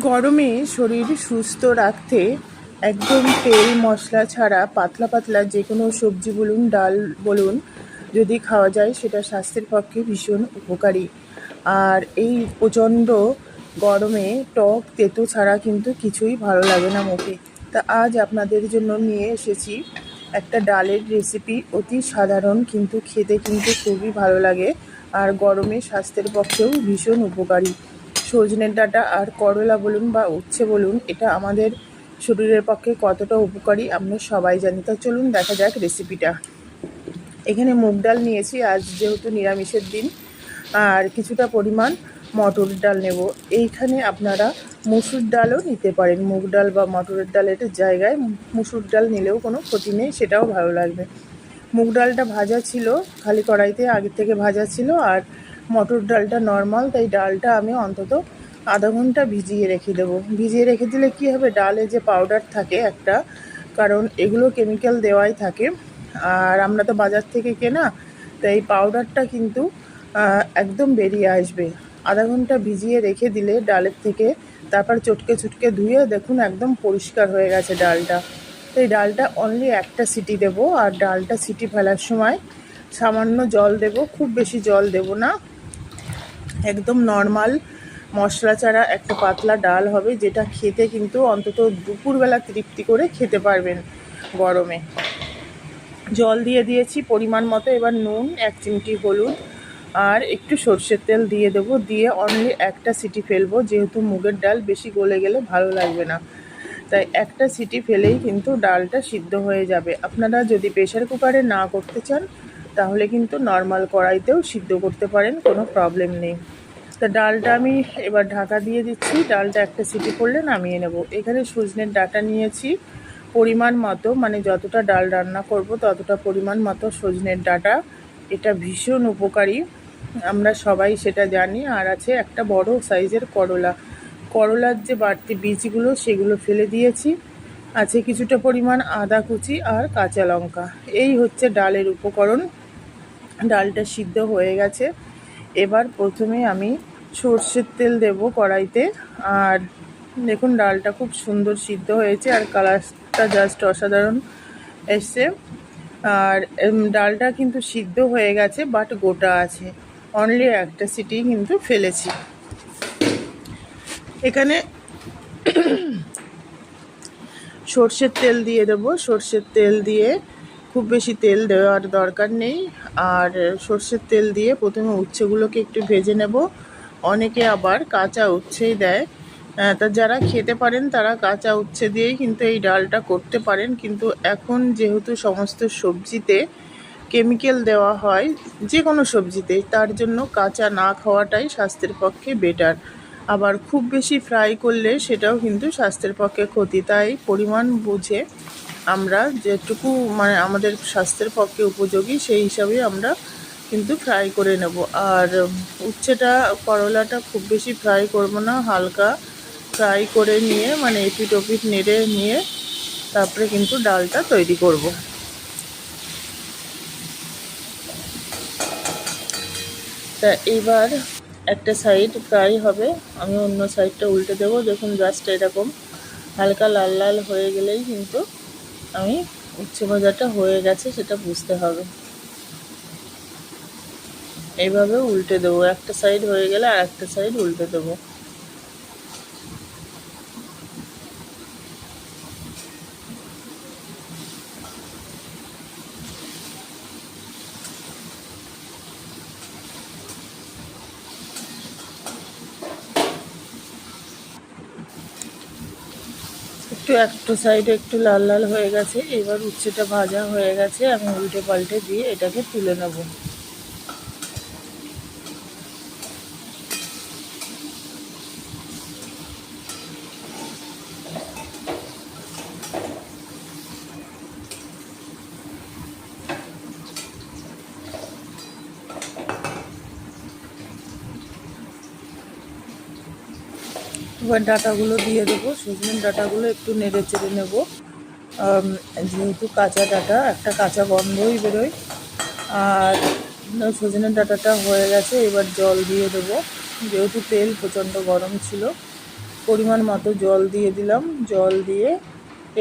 গরমে শরীর সুস্থ রাখতে একদম তেল, মশলা ছাড়া পাতলা পাতলা যে কোনো সবজি বলুন, ডাল বলুন, যদি খাওয়া যায় সেটা স্বাস্থ্যের পক্ষে ভীষণ উপকারী। আর এই প্রচণ্ড গরমে টক তেতো ছাড়া কিন্তু কিছুই ভালো লাগে না মুখে। তা আজ আপনাদের জন্য নিয়ে এসেছি একটা ডালের রেসিপি অতি সাধারণ কিন্তু খেতে কিন্তু খুবই ভালো লাগে। আর গরমে স্বাস্থ্যের পক্ষেও ভীষণ উপকারী। সজনের ডাঁটা আর করলা বলুন বা উচ্ছে বলুন, এটা আমাদের শরীরের পক্ষে কতটা উপকারী আমরা সবাই জানি। তা চলুন দেখা যাক রেসিপিটা এখানে মুগ ডাল নিয়েছি, আজ যেহেতু নিরামিষের দিন, আর কিছুটা পরিমাণ মটর ডাল নেব। এইখানে আপনারা মুসুর ডালও নিতে পারেন। মুগ ডাল বা মটরের ডাল ডালের জায়গায় মুসুর ডাল নিলেও কোনো ক্ষতি নেই, সেটাও ভালো লাগবে। মুগ ডালটা ভাজা ছিল, খালি কড়াইতে আগের থেকে ভাজা ছিল, আর মটর ডালটা নর্মাল তাই ডালটা আমি অন্তত আধা ঘণ্টা ভিজিয়ে রেখে দেবো। ভিজিয়ে রেখে দিলে কী হবে? ডালে যে পাউডার থাকে একটা, কারণ এগুলো কেমিক্যাল দেওয়াই থাকে। আর আমরা তো বাজার থেকে কেনা, তাই এই পাউডারটা কিন্তু একদম বেরিয়ে আসবে। আধা ঘণ্টা ভিজিয়ে রেখে দিলে ডালের থেকে তারপর চটকে চটকে ধুয়ে দেখুন একদম পরিষ্কার হয়ে গেছে ডালটা। তো এই ডালটা অনলি একটা সিটি দেব, আর ডালটা সিটি ফেলার সময় সামান্য জল দেব, খুব বেশি জল দেব না। একদম নর্মাল মশলা ছাড়া একটা পাতলা ডাল হবে, যেটা খেতে কিন্তু অন্তত দুপুরবেলা তৃপ্তি করে খেতে পারবেন গরমে। জল দিয়ে দিয়েছি পরিমাণ মতো, এবার নুন, এক চিমটি হলুদ আর একটু সর্ষের তেল দিয়ে দেবো, দিয়ে অনলি একটা সিটি ফেলব, যেহেতু মুগের ডাল বেশি গলে গেলে ভালো লাগবে না। তাই একটা সিটি ফেলেই কিন্তু ডালটা সিদ্ধ হয়ে যাবে। আপনারা যদি প্রেশার কুকারে না করতে চান তাহলে কিন্তু নর্মাল কড়াইতেও সিদ্ধ করতে পারেন, কোনো প্রবলেম নেই। তা ডালটা আমি এবার ঢাকা দিয়ে দিচ্ছি। ডালটা একটা সিটি করলে নামিয়ে নেব। এখানে সজনের ডাটা নিয়েছি। পরিমাণ মতো মানে যতটা ডাল রান্না করব, ততটা পরিমাণ মতো সজনের ডাটা। এটা ভীষণ উপকারী। আমরা সবাই সেটা জানি। আর আছে একটা বড় সাইজের করলা। করলার যে বাড়তি বীজগুলো, সেগুলো ফেলে দিয়েছি। আছে কিছুটা পরিমাণ আদা কুচি আর কাঁচা লঙ্কা। এই হচ্ছে ডালের উপকরণ। ডালটা সিদ্ধ হয়ে গেছে। এবার প্রথমে আমি সর্ষের তেল দেব কড়াইতে। আর দেখুন, ডালটা খুব সুন্দর সিদ্ধ হয়েছে আর কালারটা জাস্ট অসাধারণ এসছে। আর ডালটা কিন্তু সিদ্ধ হয়ে গেছে, বাট গোটা আছে। অনলি একটা সিটি কিন্তু ফেলেছি। এখানে সর্ষের তেল দিয়ে দেবো। সর্ষের তেল দিয়ে খুব বেশি তেল দেওয়ার দরকার নেই। আর সর্ষের তেল দিয়ে প্রথমে উচ্ছেগুলোকে একটু ভেজে নেব। অনেকে আবার কাঁচা উচ্ছেই দেয়। তা যারা খেতে পারেন, তারা কাঁচা উচ্ছে দিয়েই কিন্তু এই ডালটা করতে পারেন। কিন্তু এখন যেহেতু সমস্ত সবজিতে কেমিক্যাল দেওয়া হয় যে কোনো সবজিতে, তার জন্য কাঁচা না খাওয়াটাই স্বাস্থ্যের পক্ষে বেটার। আবার খুব বেশি ফ্রাই করলে সেটাও কিন্তু স্বাস্থ্যের পক্ষে ক্ষতি। তাই পরিমাণ বুঝে আমরা যেটুকু মানে আমাদের স্বাস্থ্যের পক্ষে উপযোগী, সেই হিসাবে আমরা কিন্তু ফ্রাই করে নেব। আর উচ্ছেটা, করলাটা খুব বেশি ফ্রাই করব না, হালকা ফ্রাই করে নিয়ে মানে এপিট ওপিট নেড়ে নিয়ে তারপরে কিন্তু ডালটা তৈরি করব। তা এবার একটা সাইড ফ্রাই হবে, আমি অন্য সাইডটা উল্টে দেবো। দেখুন জাস্ট এরকম হালকা লাল লাল হয়ে গেলেই কিন্তু আমি উচ্ছে ভাজাটা হয়ে গেছে, সেটা বুঝতে হবে। এইভাবে উল্টে দেবো, একটা সাইড হয়ে গেলে আর একটা সাইড উল্টে দেবো। একটু একটু সাইডে একটু লাল লাল হয়ে গেছে, এবার উচ্ছেটা ভাজা হয়ে গেছে, আমি উল্টে পাল্টে দিয়ে এটাকে তুলে নেব। এবার ডাটাগুলো দিয়ে দেবো সজনের ডাটাগুলো একটু নেড়ে চেড়ে নেব। যেহেতু কাঁচা ডাটা, একটা কাঁচা গন্ধই বেরোয়। আর সজনের ডাটাটা হয়ে গেছে, এবার জল দিয়ে দেবো। যেহেতু তেল প্রচণ্ড গরম ছিল, পরিমাণ মতো জল দিয়ে দিলাম। জল দিয়ে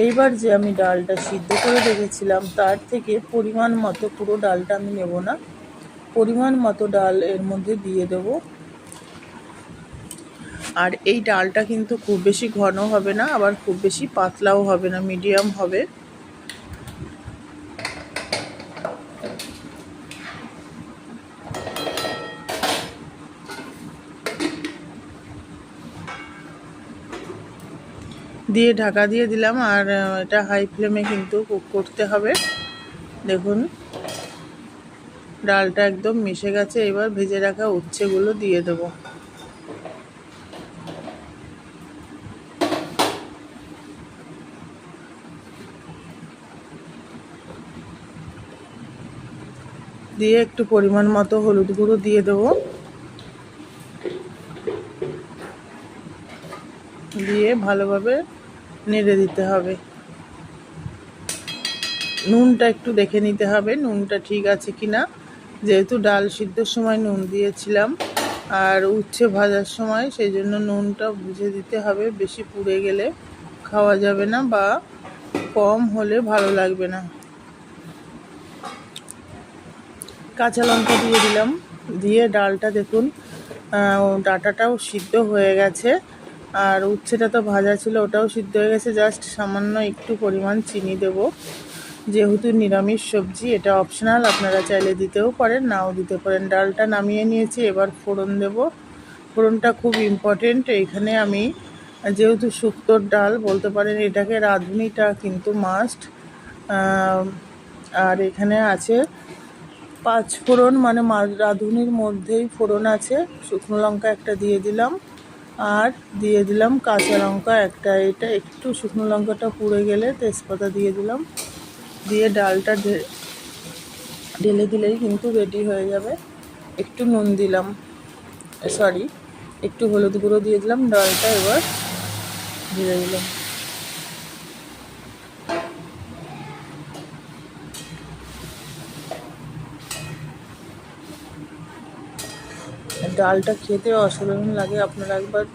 এইবার যে আমি ডালটা সিদ্ধ করে রেখেছিলাম, তার থেকে পরিমাণ মতো পুরো ডালটা আমি নেব না। পরিমাণ মতো ডাল এর মধ্যে দিয়ে দেবো। আর এই ডালটা কিন্তু খুব বেশি ঘন হবে না, আবার খুব বেশি পাতলাও হবে না মিডিয়াম হবে। দিয়ে ঢাকা দিয়ে দিলাম, আর এটা হাই ফ্লেমে কিন্তু কুক করতে হবে। দেখুন, ডালটা একদম মিশে গেছে, এবার ভেজে রাখা উচ্ছেগুলো দিয়ে দেবো। দিয়ে একটু পরিমাণ মতো হলুদ গুঁড়ো দিয়ে দেবো। দিয়ে ভালোভাবে নেড়ে দিতে হবে। নুনটা একটু দেখে নিতে হবে, নুনটা ঠিক আছে কি না যেহেতু ডাল সিদ্ধর সময় নুন দিয়েছিলাম আর উচ্ছে ভাজার সময়, সেই জন্য নুনটা বুঝে দিতে হবে, বেশি পুড়ে গেলে খাওয়া যাবে না বা কম হলে ভালো লাগবে না। কাঁচা লঙ্কা দিয়ে দিলাম। দিয়ে ডালটা দেখুন ডাটাটাও সিদ্ধ হয়ে গেছে। আর উচ্ছেটা তো ভাজা ছিল, ওটাও সিদ্ধ হয়ে গেছে। জাস্ট সামান্য একটু পরিমাণ চিনি দেব। যেহেতু নিরামিষ সবজি, এটা অপশনাল আপনারা চাইলে দিতেও পারেন, নাও দিতে পারেন। ডালটা নামিয়ে নিয়েছি, এবার ফোড়ন দেব। ফোড়নটা খুব ইম্পর্টেন্ট এখানে আমি যেহেতু শুক্তোর ডাল, বলতে পারেন এটাকে রাঁধুনিটা কিন্তু মাস্ট আর এখানে আছে পাঁচ ফোড়ন মানে রাঁধুনির মধ্যেই ফোড়ন আছে। শুকনো লঙ্কা একটা দিয়ে দিলাম। আর দিয়ে দিলাম কাঁচা লঙ্কা একটা। এটা একটু শুকনো লঙ্কাটা পুড়ে গেলে তেজপাতা দিয়ে দিলাম। দিয়ে ডালটা ঢেলে দিলেই কিন্তু রেডি হয়ে যাবে। একটু নুন দিলাম। সরি একটু হলুদ গুঁড়ো দিয়ে দিলাম। ডালটা এবার ঢেলে দিলাম ডালটা খেতে অসাধারণ লাগে। আপনারা একবার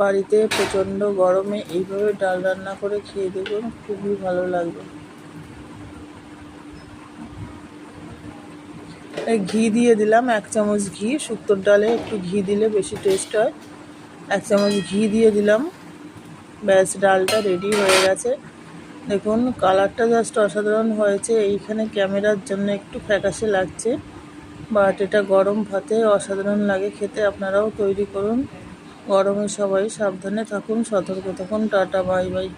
বাড়িতে প্রচণ্ড গরমে এইভাবে ডাল রান্না করে খেয়ে দেখুন, খুবই ভালো লাগবে। ঘি দিয়ে দিলাম এক চামচ ঘি, শুক্তোর ডালে একটু ঘি দিলে বেশি টেস্ট হয়। এক চামচ ঘি দিয়ে দিলাম। ব্যাস, ডালটা রেডি হয়ে গেছে। দেখুন কালারটা জাস্ট অসাধারণ হয়েছে। এইখানে ক্যামেরার জন্য একটু ফ্যাকাশে লাগছে। বাট এটা গরম ভাতে অসাধারণ লাগে খেতে। আপনারাও তৈরি করুন। গরমে সবাই সাবধানে থাকুন, সতর্ক থাকুন। Tata, bye bye.